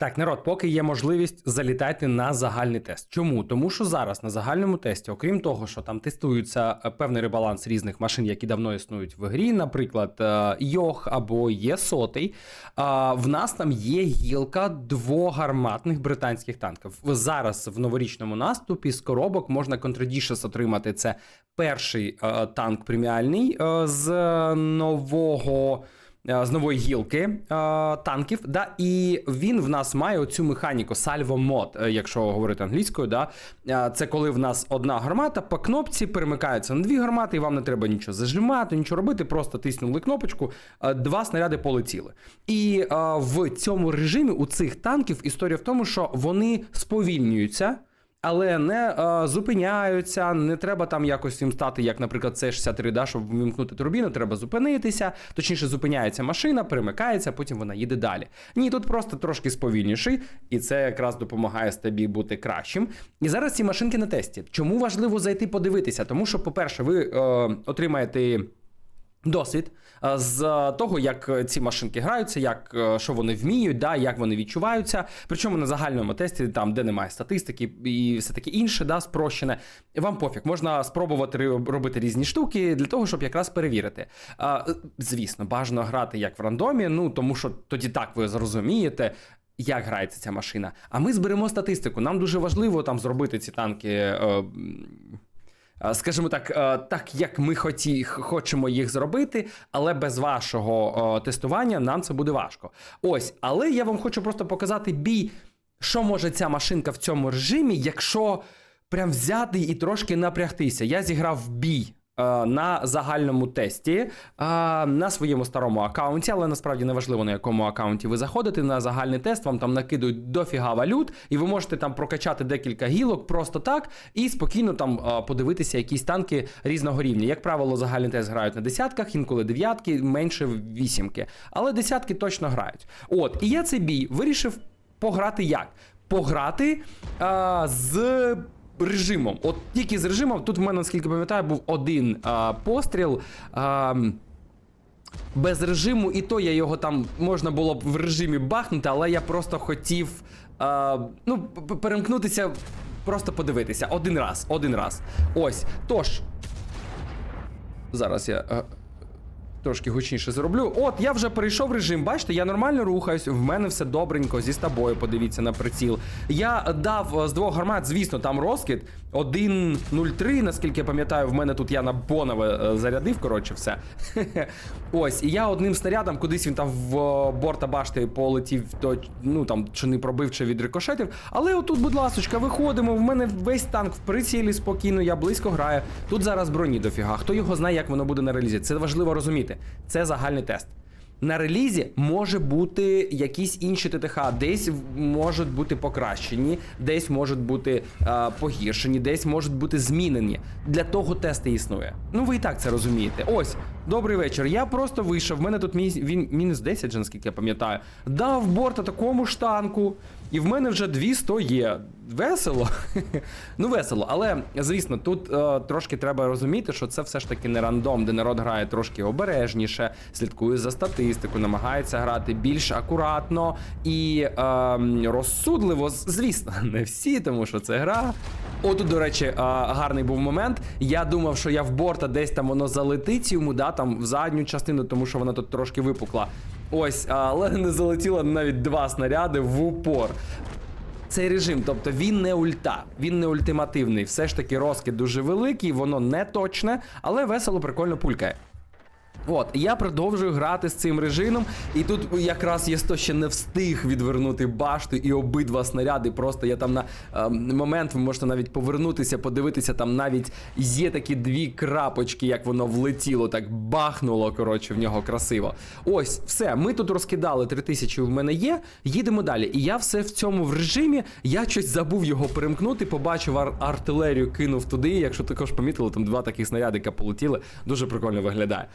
Так, народ, поки є можливість, залітайте на загальний тест. Чому? Тому що зараз на загальному тесті, окрім того, що там тестується е, певний ребаланс різних машин, які давно існують в грі, наприклад, е, Йох або є сотий, е, в нас там є гілка двогарматних британських танків. Зараз в новорічному наступі з коробок можна контрдішес отримати. Це перший танк преміальний з нового. Е, З нової гілки е, танків, да, і він в нас має оцю механіку Mod, е, якщо говорити англійською. Да. Це коли в нас одна гармата по кнопці перемикається на дві гармати, і вам не треба нічого зажимати, нічого робити, просто тиснули кнопочку, два снаряди полетіли. І в цьому режимі у цих танків історія в тому, що вони сповільнюються. Але не е, зупиняються, не треба там якось їм стати, як, наприклад, це 63 да, щоб вимкнути турбіну, треба зупинитися. Точніше, зупиняється машина, перемикається, потім вона їде далі. Ні, тут просто трошки сповільніший, і це якраз допомагає тобі бути кращим. І зараз ці машинки на тесті. Чому важливо зайти подивитися? Тому що, по-перше, ви е, отримаєте. Досвід е, з того, як ці машинки граються, як е, що вони вміють, да, як вони відчуваються. Причому на загальному тесті, там де немає статистики і все таке інше, да, спрощене. Вам пофіг, можна спробувати робити різні штуки для того, щоб якраз перевірити. Е, звісно, бажано грати як в рандомі, ну тому що тоді так ви зрозумієте. Як грається ця машина? А ми зберемо статистику. Нам дуже важливо там зробити ці танки. Е, Скажімо так, е, так як ми хоті, хочемо їх зробити, але без вашого е, тестування нам це буде важко. Ось, але я вам хочу просто показати бій, що може ця машинка в цьому режимі, якщо прям взяти і трошки напрягтися. Я зіграв бій. Е, На загальному тесті е, на своєму старому аккаунті, але насправді не важливо на якому аккаунті ви заходите на загальний тест, вам там накидують дофіга валют, і ви можете там прокачати декілька гілок просто так і спокійно там е, подивитися якісь танки різного рівня. Як правило, загальний тест грають на десятках, інколи дев'ятки, менше вісімки. Але десятки точно грають. От, і я цей бій вирішив пограти як? Пограти е, з режимом. От тільки з режимом, тут в мене, наскільки пам'ятаю, був один е, постріл. Е, без режиму, і то я його там можна було б в режимі бахнути, але я просто хотів е, ну, перемкнутися, просто подивитися. Один раз, один раз. Ось. Тож. Зараз я. Трошки гучніше зроблю. От, я вже перейшов режим. Бачите, я нормально рухаюсь, в мене все добренько, зі тобою, подивіться на приціл. Я дав е, з двох гармат, звісно, там розкид 1.03, наскільки я пам'ятаю, в мене тут я на бонове е, зарядив, коротше, все. Ось, і я одним снарядом, кудись він там в е, борта башти полетів, то, ну там чи не пробив, чи відрикошетив. Але отут, будь ласочка, виходимо. В мене весь танк в прицілі спокійно, я близько граю. Тут зараз броні дофіга. Хто його знає, як воно буде на релізі? Це важливо розуміти. Це загальний тест. На релізі може бути якісь інші ТТХ, десь можуть бути покращені, десь можуть бути е, погіршені, десь можуть бути змінені. Для того тест існує. Ну ви і так це розумієте. Ось, добрий вечір. Я просто вийшов. В мене тут мій, він мінус 10, же, наскільки я пам'ятаю. Дав борта такому штанку, і в мене вже 200 є. Весело. ну, весело. Але, звісно, тут е, трошки треба розуміти, що це все ж таки не рандом, де народ грає трошки обережніше, слідкує за статистику, намагається грати більш акуратно і е, розсудливо. Звісно, не всі, тому що це гра. Отут, до речі, е, гарний був момент. Я думав, що я в борта десь там воно залетить йому, да, там в задню частину, тому що вона тут трошки випукла. Ось, але не залетіло навіть два снаряди в упор. Цей режим, тобто він не ульта, він не ультимативний. Все ж таки розкид дуже великий, воно не точне, але весело, прикольно пулькає. От, я продовжую грати з цим режимом, і тут якраз є 100 ще не встиг відвернути башту і обидва снаряди. Просто я там на ем, момент ви можете навіть повернутися, подивитися, там навіть є такі дві крапочки, як воно влетіло, так бахнуло. Коротше, в нього красиво. Ось, все, ми тут розкидали 3000 в мене є. Їдемо далі. І я все в цьому в режимі. Я щось забув його перемкнути, побачив ар- артилерію, кинув туди. Якщо також помітили, там два таких снарядика полетіли. Дуже прикольно виглядає.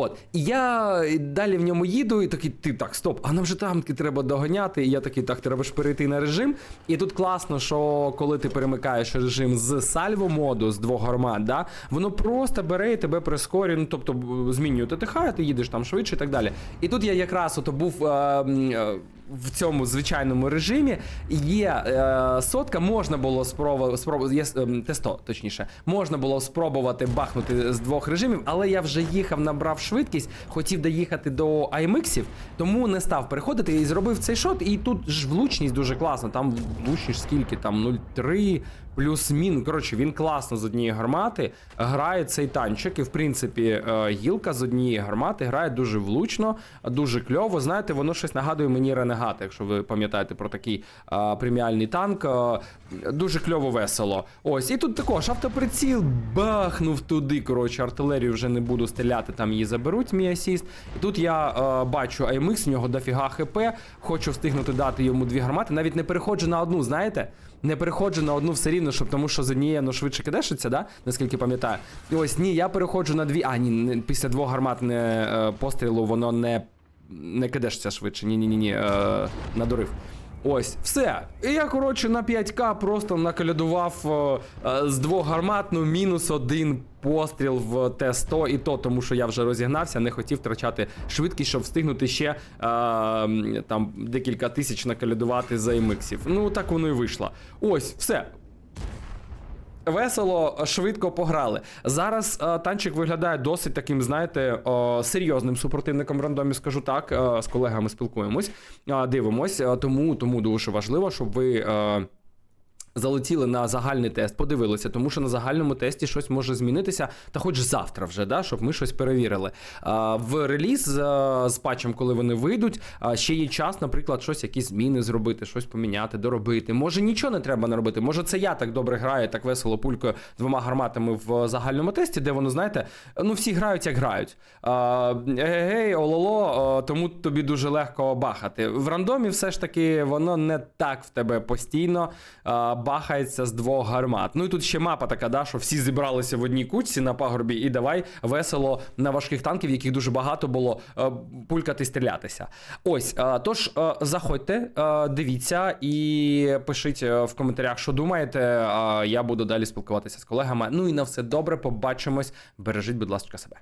От, і я далі в ньому їду, і такий, ти так, стоп, а нам же танки треба доганяти. І я такий, так, треба ж перейти на режим. І тут класно, що коли ти перемикаєш режим з сальво моду, з двох гармат, да, воно просто бере і тебе прискорює, ну тобто змінює ТТХ, ти їдеш там швидше і так далі. І тут я якраз ото був. Е, е, в цьому звичайному режимі. Є е, сотка, можна було спробувати спробу, є ем, тесто, точніше, можна було спробувати бахнути з двох режимів, але я вже їхав, набрав швидкість, хотів доїхати до аймиксів, тому не став переходити і зробив цей шот. І тут ж влучність дуже класна. Там влучність скільки там 0,3 плюс мін. Коротше, він класно з однієї гармати грає цей танчик. І в принципі, е, гілка з однієї гармати грає дуже влучно, дуже кльово. Знаєте, воно щось нагадує мені Ренегат, якщо ви пам'ятаєте про такий е, преміальний танк. Е, дуже кльово весело. Ось, і тут також автоприціл бахнув туди. Коротше, артилерію вже не буду стріляти, там її заберуть, мій асіст. І тут я е, бачу IMX, в нього дофіга хп. Хочу встигнути дати йому дві гармати. Навіть не переходжу на одну, знаєте? Не переходжу на одну все рівно, щоб тому що з однієї ну, швидше кидешиться, да? наскільки пам'ятаю. І ось ні, я переходжу на дві. А, ні, не- після двох гармат не, е, пострілу воно не, не кидешся швидше. Ні, ні, ні, ні, е, надурив. Ось, все. І я, коротше, на 5К просто накалядував е, е, з двох гармат, ну, мінус один постріл в Т-100, і то, тому що я вже розігнався, не хотів втрачати швидкість, щоб встигнути ще е, там декілька тисяч накалядувати за МХів. Ну, так воно і вийшло. Ось, все. Весело, швидко пограли. Зараз е, танчик виглядає досить таким, знаєте, е, серйозним супротивником в рандомі, скажу так. Е, з колегами спілкуємось, е, дивимось. Е, тому, тому дуже важливо, щоб ви. Е, Залетіли на загальний тест, подивилися, тому що на загальному тесті щось може змінитися, та хоч завтра вже, да, щоб ми щось перевірили. В реліз з патчем, коли вони вийдуть, ще є час, наприклад, щось, якісь зміни зробити, щось поміняти, доробити. Може, нічого не треба наробити. Може, це я так добре граю, так весело пулькою двома гарматами в загальному тесті, де воно, знаєте, ну всі грають, як грають. Гей, ололо, тому тобі дуже легко бахати. В рандомі все ж таки воно не так в тебе постійно а, бахається з двох гармат. Ну і тут ще мапа така, да, що всі зібралися в одній кучці на пагорбі, і давай весело на важких танків, яких дуже багато було, пулькати стрілятися. Ось, тож заходьте, дивіться і пишіть в коментарях, що думаєте. Е, Я буду далі спілкуватися з колегами. Ну і на все добре, побачимось. Бережіть, будь ласка, себе.